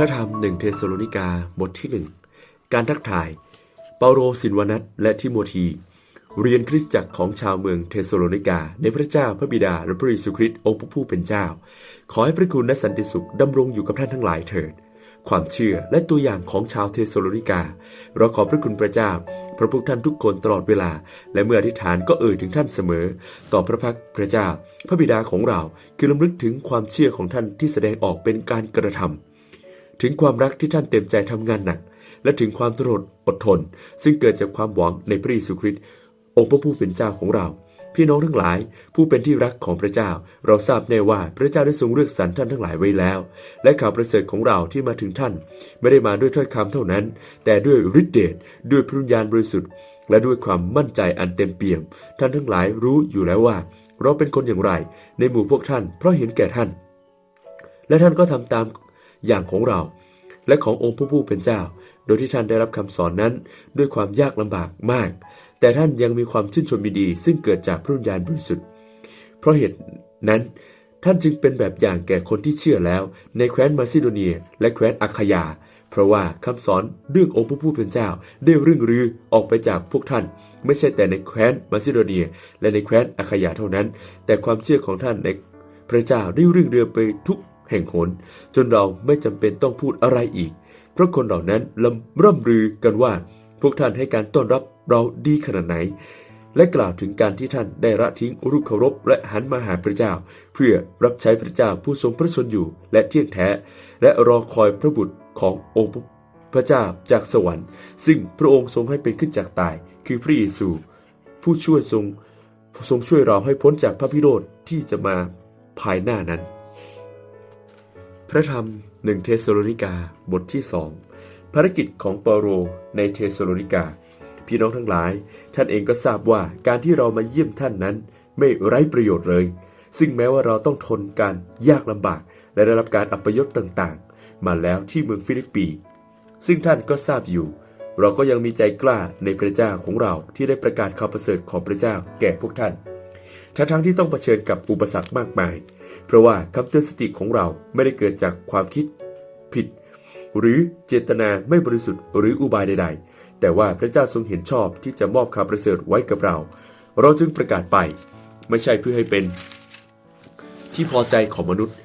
ระธรรมหนึ่งเทสโลนิกาบทที่หนึ่งการทักทาย เปาโลสินวนัทและทิโมธี เรียนคริสตจักรของชาวเมืองเทสโลนิกา ในพระเจ้าพระบิดาและพระเยซูคริสต์องค์พระผู้เป็นเจ้า ขอให้พระคุณและสันติสุขดำรงอยู่กับท่านทั้งหลายเถิด ความเชื่อและตัวอย่างของชาวเทสโลนิกา เราขอพระคุณพระเจ้า พระพวกท่านทุกคนตลอดเวลา และเมื่ออธิษฐานก็เอ่ยถึงท่านเสมอ ต่อพระพักตร์พระเจ้า พระบิดาของเราคือลำลึกถึงความเชื่อของท่านที่แสดงออกเป็นการกระทำ ถึงความรักที่ท่านเต็มใจทำงานหนัก และถึงความตรดอดทน ซึ่งเกิดจากความหวังในพระเยซูคริสต์องค์พระผู้เป็นเจ้าของเรา พี่น้องทั้งหลาย ผู้เป็นที่รักของพระเจ้า เราทราบแน่ว่าพระเจ้าได้ทรงเลือกสรรท่านทั้งหลายไว้แล้ว และข่าวประเสริฐของเราที่มาถึงท่าน ไม่ได้มาด้วยถ้อยคำเท่านั้น แต่ด้วยฤทธิเดชด้วยพระวิญญาณบริสุทธิ์ และด้วยความมั่นใจอันเต็มเปี่ยม ท่านทั้งหลายรู้อยู่แล้วว่า เราเป็นคนอย่างไร ในหมู่พวกท่าน เพราะเห็นแก่ท่าน และท่านก็ทำตาม อย่างของเรา และขององค์พระผู้เป็นเจ้า โดยที่ท่านได้รับคำสอนนั้นด้วยความยากลำบากมาก แต่ท่านยังมีความชื่นชมยินดี ซึ่งเกิดจากพระวิญญาณบริสุทธิ์ เพราะเหตุนั้นท่านจึงเป็นแบบอย่างแก่คนที่เชื่อแล้วในแคว้นมาซิโดเนีย และแคว้นอาคายา เพราะว่าคำสอนเรื่ององค์พระผู้เป็นเจ้า ได้เรื่องรือออกไปจากพวกท่าน ไม่ใช่แต่ในแคว้นมาซิโดเนีย และในแคว้นอาคายาเท่านั้น แต่ความเชื่อของท่านในพระเจ้าได้เรื่องเรือไปทุก แห่งหน จนเราไม่จำเป็นต้องพูดอะไรอีก เพราะคนเหล่านั้นลำร่ำลือกันว่า พวกท่านให้การต้อนรับเราดีขนาดไหน และกล่าวถึงการที่ท่านได้ละทิ้งรูปเคารพและหันมาหาพระเจ้า เพื่อรับใช้พระเจ้าผู้ทรงพระชนอยู่และเที่ยงแท้ และรอคอยพระบุตรขององค์พระเจ้าจากสวรรค์ ซึ่งพระองค์ทรงให้เป็นขึ้นจากตาย คือพระเยซู ผู้ช่วยทรงทรงช่วยเราให้พ้นจากพระพิโรธที่จะมาภายหน้านั้น พระธรรมหนึ่งเทสโลนิกาบทที่สองภารกิจของเปาโลในเทสโลนิกา พี่น้องทั้งหลาย ท่านเองก็ทราบว่าการที่เรามาเยี่ยมท่านนั้น ไม่ไร้ประโยชน์เลย ซึ่งแม้ว่าเราต้องทนการยากลำบาก และได้รับการอัปยศต่างๆ มาแล้วที่เมืองฟิลิปปี ซึ่งท่านก็ทราบอยู่ เราก็ยังมีใจกล้าในพระเจ้าของเราที่ได้ประกาศข่าวประเสริฐของพระเจ้าแก่พวกท่าน ทั้งทั้งที่ต้องเผชิญกับอุปสรรคมากมาย เพราะว่าคำเตือนสติของเราไม่ได้เกิดจากความคิดผิด หรือเจตนาไม่บริสุทธิ์หรืออุบายใด ๆ แต่ว่าพระเจ้าทรงเห็นชอบที่จะมอบข่าวประเสริฐไว้กับเรา เราจึงประกาศไป ไม่ใช่เพื่อให้เป็น ที่พอใจของมนุษย์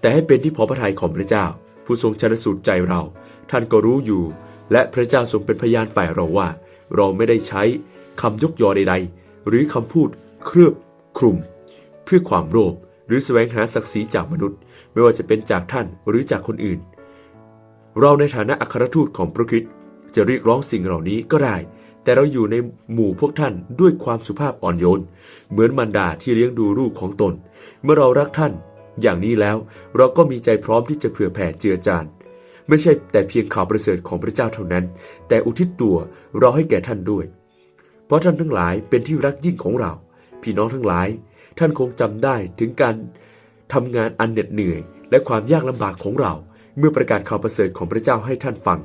แต่ให้เป็นที่พอพระทัยของพระเจ้า ผู้ทรงชนสูตรใจเรา ท่านก็รู้อยู่ และพระเจ้าทรงเป็นพยานฝ่ายเราว่า เราไม่ได้ใช้คำยกยอใด ๆ หรือคำพูดเคลือบ คลุม เพื่อความโลภหรือแสวงหาศักดิ์ศรีจากมนุษย์ ไม่ว่าจะเป็นจากท่านหรือจากคนอื่น เราในฐานะอัครทูตของพระคริสต์จะเรียกร้องสิ่งเหล่านี้ก็ได้ แต่เราอยู่ในหมู่พวกท่านด้วยความสุภาพอ่อนโยน เหมือนมารดาที่เลี้ยงดูลูกของตน เมื่อเรารักท่าน อย่างนี้แล้ว เราก็มีใจพร้อมที่จะเผื่อแผ่เจือจานไม่ใช่แต่เพียงข่าวประเสริฐของพระเจ้าเท่านั้น แต่อุทิศตัวเราให้แก่ท่านด้วย เพราะท่านทั้งหลายเป็นที่รักยิ่งของเรา พี่น้องทั้งหลาย ท่านคงจำได้ถึงการทำงานอันเหน็ดเหนื่อย และความยากลำบากของเรา เมื่อประกาศข่าวประเสริฐของพระเจ้าให้ท่านฟัง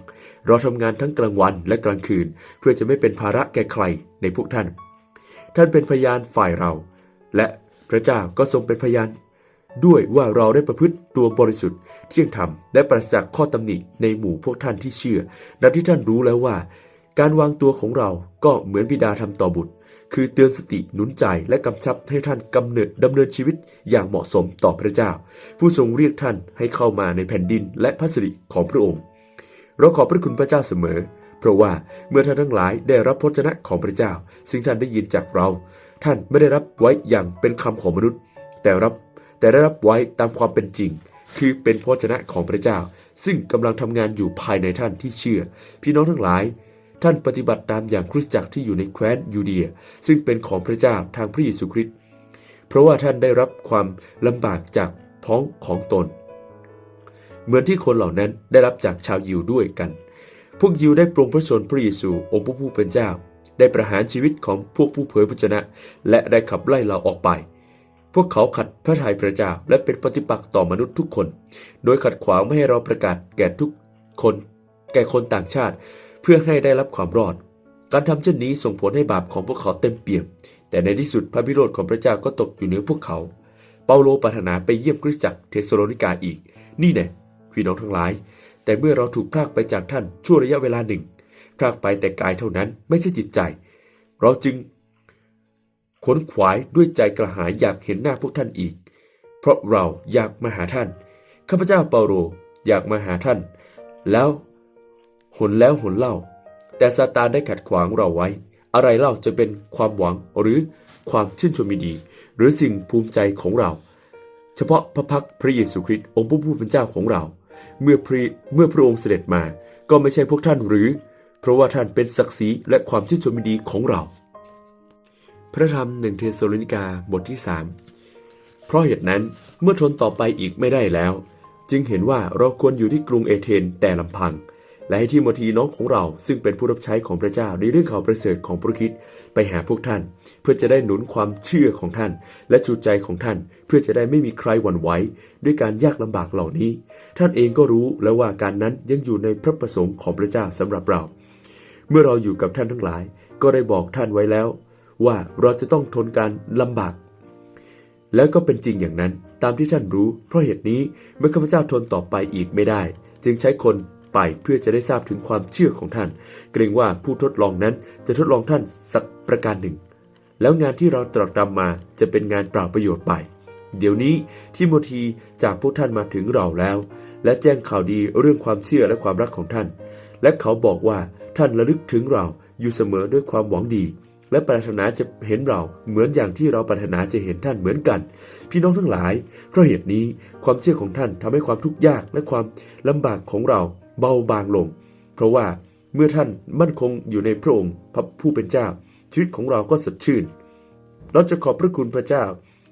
เราทำงานทั้งกลางวันและกลางคืน เพื่อจะไม่เป็นภาระแก่ใครในพวกท่าน ท่านเป็นพยานฝ่ายเรา และพระเจ้าก็ทรงเป็นพยานด้วยว่าเราได้ประพฤติตัวบริสุทธิ์เที่ยงธรรมและปราศจากข้อตำหนิในหมู่พวกท่านที่เชื่อ ดังที่ท่านรู้แล้วว่า การวางตัวของเราก็เหมือนบิดาทำต่อบุตร คือเตือนสติหนุนใจและกำชับให้ท่านกำเนิดดำเนินชีวิตอย่างเหมาะสมต่อพระเจ้า ผู้ทรงเรียกท่านให้เข้ามาในแผ่นดินและพัสริของพระองค์ เราขอบพระคุณพระเจ้าเสมอ เพราะว่าเมื่อท่านทั้งหลายได้รับพระชนะของพระเจ้า ซึ่งท่านได้ยินจากเรา ท่านไม่ได้รับไว้อย่างเป็นคำของมนุษย์ แต่รับแต่ได้รับไว้ตามความเป็นจริง คือเป็นพระชนะของพระเจ้า ซึ่งกำลังทำงานอยู่ภายในท่านที่เชื่อ พี่น้องทั้งหลาย ท่านปฏิบัติตามอย่างคริสตจักรที่อยู่ในแคว้นยูเดีย ซึ่งเป็นของพระเจ้าทางพระเยซูคริสต์เพราะว่าท่านได้รับความลำบากจากพ้องของตน เหมือนที่คนเหล่านั้นได้รับจากชาวยิวด้วยกัน พวกยิวได้ปรงพระชนพระเยซูองค์พระผู้เป็นเจ้า ได้ประหารชีวิตของพวกผู้เผยพระชนะ และได้ขับไล่เราออกไปพวกเขาขัดพระทัยพระเจ้าและเป็นปฏิปักษ์ต่อมนุษย์ทุกคน โดยขัดขวางไม่ให้เราประกาศแก่ทุกคน แก่คนต่างชาติ เพื่อให้ได้รับความรอด การทำเช่นนี้ส่งผลให้บาปของพวกเขาเต็มเปี่ยม แต่ในที่สุดพระพิโรธของพระเจ้าก็ตกอยู่เหนือพวกเขา เปาโลปรารถนาไปเยี่ยมคริสตจักรเทสโลนิกาอีก นี่แน่พี่น้องทั้งหลาย แต่เมื่อเราถูกพรากไปจากท่านชั่วระยะเวลาหนึ่งพรากไปแต่กายเท่านั้นไม่ใช่จิตใจ เราจึงขนขวายด้วยใจกระหายอยากเห็นหน้าพวกท่านอีก เพราะเราอยากมาหาท่าน ข้าพเจ้าเปาโลอยากมาหาท่าน แล้ว หนแล้วหนเล่า แต่ซาตานได้ขัดขวางเราไว้ อะไรเล่าจะเป็นความหวังหรือความชื่นชมยินดี หรือสิ่งภูมิใจของเรา เฉพาะพระพักพระเยซูคริสต์องค์พระผู้เป็นเจ้าของเรา เมื่อพระเมื่อพระองค์เสด็จมาก็ไม่ใช่พวกท่านหรือ เพราะว่าท่านเป็นศักดิ์ศรีและความชื่นชมยินดีของเรา พระธรรมหนึ่งเทสโลนิกาบทที่สามเพราะเหตุนั้นเมื่อทนต่อไปอีกไม่ได้แล้ว จึงเห็นว่าเราควรอยู่ที่กรุงเอเธนแต่ลำพัง และให้ที่โมธีน้องของเราซึ่งเป็นผู้รับใช้ของพระเจ้าในเรื่องข่าวประเสริฐของพระคิดไปหาพวกท่าน เพื่อจะได้หนุนความเชื่อของท่าน และจูใจของท่าน เพื่อจะได้ไม่มีใครหวั่นไหวด้วยการยากลำบากเหล่านี้ ท่านเองก็รู้แล้วว่าการนั้นยังอยู่ในพระประสงค์ของพระเจ้าสำหรับเรา เมื่อเราอยู่กับท่านทั้งหลาย ก็ได้บอกท่านไว้แล้ว ว่าเราจะต้องทนการลำบากแล้วก็เป็นจริงอย่างนั้นตามที่ท่านรู้ เพราะเหตุนี้เมื่อข้าพเจ้าทนต่อไปอีกไม่ได้ จึงใช้คน ไปเพื่อจะได้ทราบถึงความเชื่อของท่าน เกรงว่าผู้ทดลองนั้นจะทดลองท่านสักประการหนึ่ง แล้วงานที่เราตรัสตามมาจะเป็นงานเปล่าประโยชน์ไป เดี๋ยวนี้ที่โมธีจากพวกท่านมาถึงเราแล้ว และแจ้งข่าวดีเรื่องความเชื่อและความรักของท่าน และเขาบอกว่าท่านระลึกถึงเราอยู่เสมอด้วยความหวังดี และปรารถนาจะเห็นเราเหมือนอย่างที่เราปรารถนาจะเห็นท่านเหมือนกัน พี่น้องทั้งหลายเพราะเหตุนี้ความเชื่อของท่านทำให้ความทุกข์ยากและความลำบากของเรา เบาบางลง เพราะว่าเมื่อท่านมั่นคงอยู่ในพระองค์พระผู้เป็นเจ้า ชีวิตของเราก็สดชื่น เราจะขอบพระคุณพระเจ้า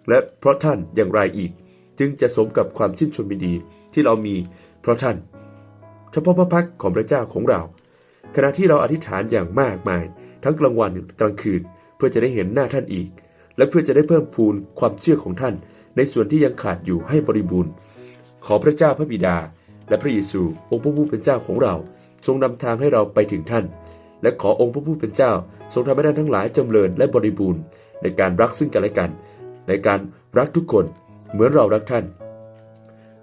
และเพราะท่านอย่างไรอีก จึงจะสมกับความชื่นชมยินดีที่เรามีเพราะท่าน เฉพาะพระพักของพระเจ้าของเรา ขณะที่เราอธิษฐานอย่างมากมาย ทั้งกลางวันกลางคืน เพื่อจะได้เห็นหน้าท่านอีก และเพื่อจะได้เพิ่มพูนความเชื่อของท่าน ในส่วนที่ยังขาดอยู่ให้บริบูรณ์ ขอพระเจ้าพระบิดา และพระเยซูองค์พระผู้เป็นเจ้าของเรา ทรงนำทางให้เราไปถึงท่าน และขอองค์พระผู้เป็นเจ้า ทรงทำให้ท่านทั้งหลายจำเริญและบริบูรณ์ ในการรักซึ่งกันและกัน ในการรักทุกคนเหมือนเรารักท่าน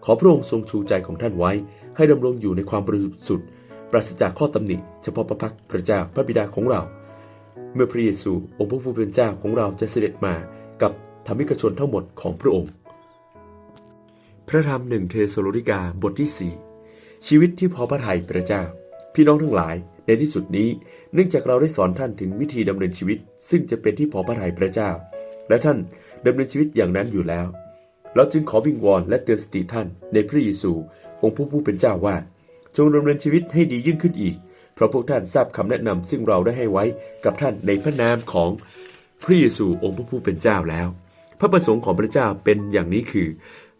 ขอพระองค์ทรงชูใจของท่านไว้ ให้ดำรงอยู่ในความบริสุทธิ์ปราศจากข้อตำหนิเฉพาะพระพักตร์พระเจ้าพระบิดาของเรา เมื่อพระเยซูองค์พระผู้เป็นเจ้าของเราจะเสด็จมากับธรรมิกชนทั้งหมดของพระองค์ พระธรรมหนึ่งเทสโลนิกาบทที่ 4 ชีวิตที่พอพระทัยพระเจ้า พี่น้องทั้งหลาย ในที่สุดนี้ เนื่องจากเราได้สอนท่านถึงวิธีดำเนินชีวิต ซึ่งจะเป็นที่พอพระทัยพระเจ้า และท่านดำเนินชีวิตอย่างนั้นอยู่แล้ว เราจึงขอวิงวอนและเตือนสติท่านในพระเยซูองค์ผู้ผู้เป็นเจ้าว่า จงดำเนินชีวิตให้ดียิ่งขึ้นอีก เพราะพวกท่านทราบคำแนะนำซึ่งเราได้ให้ไว้กับท่านในพระนามของพระเยซูองค์พระผู้เป็นเจ้าแล้ว พระประสงค์ของพระเจ้าเป็นอย่างนี้คือ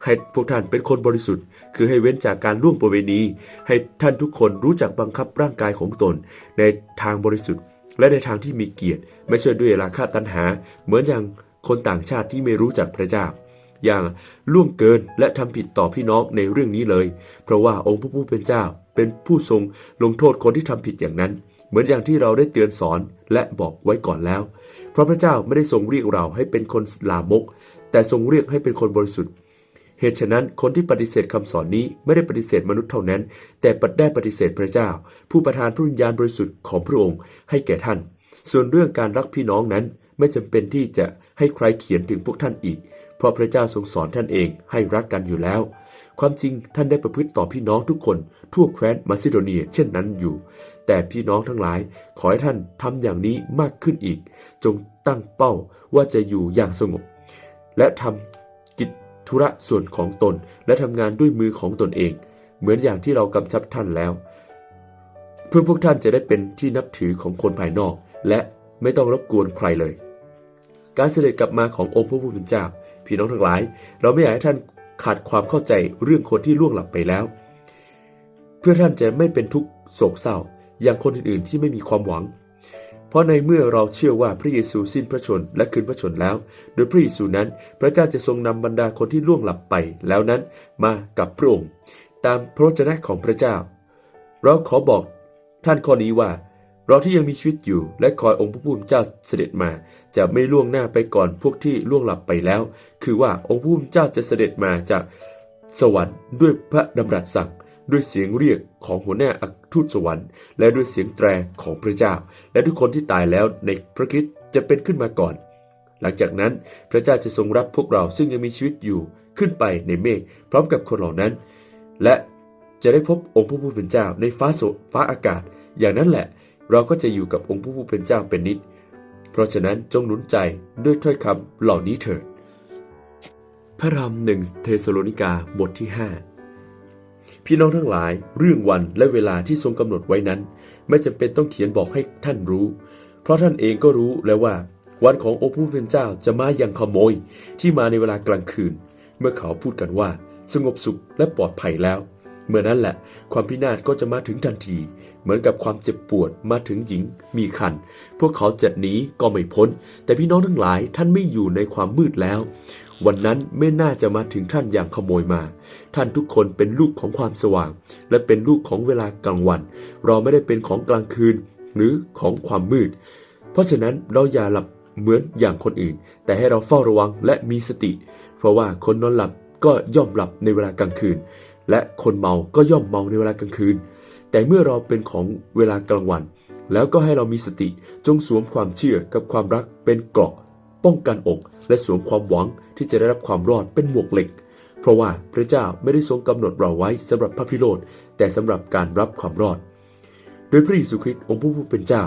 ให้พวกท่านเป็นคนบริสุทธิ์ คือให้เว้นจากการล่วงประเวณี ให้ท่านทุกคนรู้จักบังคับร่างกายของตน ในทางบริสุทธิ์ และในทางที่มีเกียรติ ไม่ใช่ด้วยราคะตัณหา เหมือนอย่างคนต่างชาติที่ไม่รู้จักพระเจ้า อย่างล่วงเกินและทำผิดต่อพี่น้องในเรื่องนี้เลย เพราะว่าองค์พระผู้เป็นเจ้า เป็นผู้ทรงลงโทษคนที่ทำผิดอย่างนั้น เหมือนอย่างที่เราได้เตือนสอนและบอกไว้ก่อนแล้ว เพราะพระเจ้าไม่ได้ทรงเรียกเราให้เป็นคนลามก แต่ทรงเรียกให้เป็นคนบริสุทธิ์ เหตุฉะนั้นคนที่ปฏิเสธคำสอนนี้ไม่ได้ปฏิเสธมนุษย์เท่านั้น แต่ปัดได้ปฏิเสธพระเจ้า ผู้ประทานพระวิญญาณบริสุทธิ์ของพระองค์ให้แก่ท่าน ส่วนเรื่องการรักพี่น้องนั้นไม่จำเป็นที่จะให้ใครเขียนถึงพวกท่านอีก เพราะพระเจ้าทรงสอนท่านเองให้รักกันอยู่แล้ว ความจริงท่านได้ประพฤติต่อพี่น้องทุกคน ทั่วแคว้นมาซิโดเนียเช่นนั้นอยู่ แต่พี่น้องทั้งหลาย ขอให้ท่านทำอย่างนี้มากขึ้นอีก จงตั้งเป้าว่าจะอยู่อย่างสงบ และทำกิจ ธุระส่วนของตนและทำงานด้วยมือของตนเอง เหมือนอย่างที่เรากำชับท่านแล้ว เพื่อพวกท่านจะได้เป็นที่นับถือของคนภายนอก และไม่ต้องรบกวนใครเลย การเสด็จกลับมาขององค์พระผู้เป็นเจ้าพี่น้องทั้งหลาย เราไม่อยากให้ท่านขาดความเข้าใจเรื่องคนที่ล่วงหลับไปแล้ว เพื่อท่านจะไม่เป็นทุกข์โศกเศร้า อย่างคนอื่นๆที่ไม่มีความหวัง ราะในเมื่อเราเชื่อว่าพระเยซูสิ้นพระชนและคืนพระชนแล้ว โดยพระเยซูนั้น พระเจ้าจะทรงนำบรรดาคนที่ล่วงหลับไปแล้วนั้นมากับพระองค์ตามพระวจนะของพระเจ้า เราขอบอกท่านข้อนี้ว่า เราที่ยังมีชีวิตอยู่และคอยองค์พระผู้เป็นเจ้าเสด็จมา จะไม่ล่วงหน้าไปก่อนพวกที่ล่วงหลับไปแล้ว คือว่าองค์พระผู้เป็นเจ้าจะเสด็จมาจากสวรรค์ด้วยพระดำรัสสั่ง ด้วยเสียงเรียกของหัวหน้าอัครทูตสวรรค์ และด้วยเสียงแตรของพระเจ้า และทุกคนที่ตายแล้วในพระคริสต์จะเป็นขึ้นมาก่อน หลังจากนั้นพระเจ้าจะทรงรับพวกเราซึ่งยังมีชีวิตอยู่ขึ้นไปในเมฆพร้อมกับคนเหล่านั้น และจะได้พบองค์พระผู้เป็นเจ้าในฟ้าโสฟ้าอากาศ อย่างนั้นแหละ เราก็จะอยู่กับองค์พระผู้เป็นเจ้าเป็นนิจเพราะฉะนั้นจงหนุนใจด้วยถ้อยคำเหล่านี้เถิดพระธรรมหนึ่งเทสโลนิกาบทที่5 พี่น้องทั้งหลาย เรื่องวันและเวลาที่ทรงกำหนดไว้นั้น ไม่จำเป็นต้องเขียนบอกให้ท่านรู้ เพราะท่านเองก็รู้แล้วว่า วันขององค์ผู้เป็นเจ้าจะมาอย่างขโมยที่มาในเวลากลางคืน เมื่อเขาพูดกันว่า สงบสุขและปลอดภัยแล้ว เมื่อนั้นแหละ ความพินาศก็จะมาถึงทันที เหมือนกับความเจ็บปวดมาถึงหญิงมีคัน พวกเขาจะหนีก็ไม่พ้น แต่พี่น้องทั้งหลายท่านไม่อยู่ในความมืดแล้ว วันนั้นไม่น่าจะมาถึงท่านอย่างขโมยมา ท่านทุกคนเป็นลูกของความสว่าง และเป็นลูกของเวลากลางวัน เราไม่ได้เป็นของกลางคืนหรือของความมืด เพราะฉะนั้นเราอย่าหลับเหมือนอย่างคนอื่น แต่ให้เราเฝ้าระวังและมีสติ เพราะว่าคนนอนหลับก็ย่อมหลับในเวลากลางคืน และคนเมาก็ย่อมเมาในเวลากลางคืน แต่เมื่อเราเป็นของเวลากลางวัน แล้วก็ให้เรามีสติจงสวมความเชื่อกับความรักเป็นเกราะ ป้องกันอก และสวมความหวังที่จะได้รับความรอดเป็นหมวกเหล็ก เพราะว่าพระเจ้าไม่ได้ทรงกำหนดเราไว้สำหรับพระพิโรธแต่สำหรับการรับความรอด โดยพระเยซูคริสต์องค์ผู้เป็นเจ้า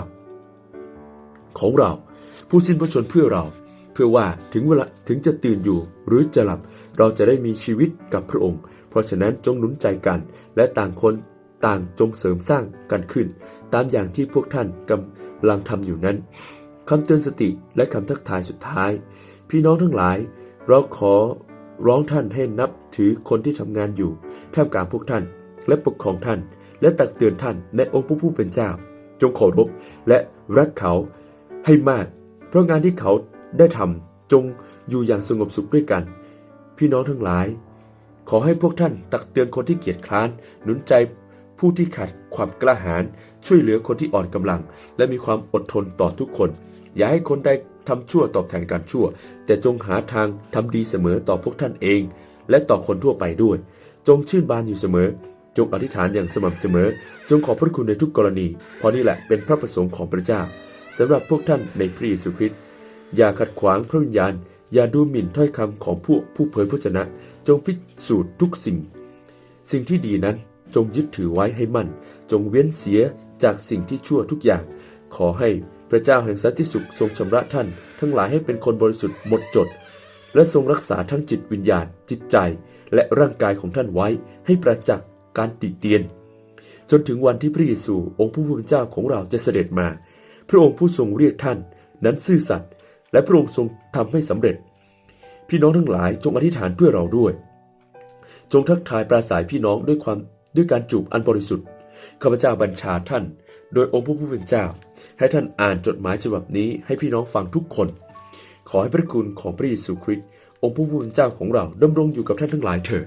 ของเราผู้สิ้นพระชนเพื่อเรา เพื่อว่าถึงเวลาถึงจะตื่นอยู่หรือจะหลับเราจะได้มีชีวิตกับพระองค์ เพราะฉะนั้นจงหนุนใจกัน และต่างคนต่างจงเสริมสร้างกันขึ้น ตามอย่างที่พวกท่านกำลังทำอยู่นั้นคำเตือนสติและคำทักทายสุดท้าย พี่น้องทั้งหลาย เราขอร้องท่านให้นับถือคนที่ทำงานอยู่ท่ามกลางพวกท่าน และปกครองท่าน และตักเตือนท่านในองค์พระผู้เป็นเจ้า จงเคารพและรักเขาให้มาก เพราะงานที่เขาได้ทำจงอยู่อย่างสงบสุขด้วยกัน พี่น้องทั้งหลาย ขอให้พวกท่านตักเตือนคนที่เกียจคร้าน หนุนใจผู้ที่ขาดความกล้าหาญช่วยเหลือคนที่อ่อนกำลัง และมีความอดทนต่อทุกคน อย่าให้คนใดทำชั่วตอบแทนการชั่ว แต่จงหาทางทำดีเสมอต่อพวกท่านเอง และต่อคนทั่วไปด้วย จงชื่นบานอยู่เสมอ จงอธิษฐานอย่างสม่ำเสมอ จงขอบพระคุณในทุกกรณี เพราะนี่แหละเป็นพระประสงค์ของพระเจ้าสำหรับพวกท่านในพระเยซูคริสต์อย่าขัดขวางพระวิญญาณ อย่าดูหมิ่นถ้อยคำของผู้ผู้เผยพระชนะ จงพิสูจน์ทุกสิ่ง สิ่งที่ดีนั้นจงยึดถือไว้ให้มั่น จงเว้นเสียจากสิ่งที่ชั่วทุกอย่าง ขอให้พระเจ้าแห่งสันติสุขทรงชำระท่าน ทั้งหลายให้เป็นคนบริสุทธิ์หมดจด และทรงรักษาทั้งจิตวิญญาณ จิตใจ และร่างกายของท่านไว้ ให้ประจักษ์การติเตียน จนถึงวันที่พระเยซูองค์ผู้เป็นเจ้าของเราจะเสด็จมา พระองค์ผู้ทรงเรียกท่าน นั้นซื่อสัตย์ และพระองค์ทรงทำให้สำเร็จ พี่น้องทั้งหลายจงอธิษฐานเพื่อเราด้วย จงทักทายปราศัยพี่น้องด้วยความด้วยการจูบอันบริสุทธิ์ข้าพเจ้าบัญชาท่าน โดยองค์พระผู้เป็นเจ้า ให้ท่านอ่านจดหมายฉบับนี้ให้พี่น้องฟังทุกคน ขอให้พระคุณของพระเยซูคริสต์องค์พระผู้เป็นเจ้าของเราดำรงอยู่กับท่านทั้งหลายเถิด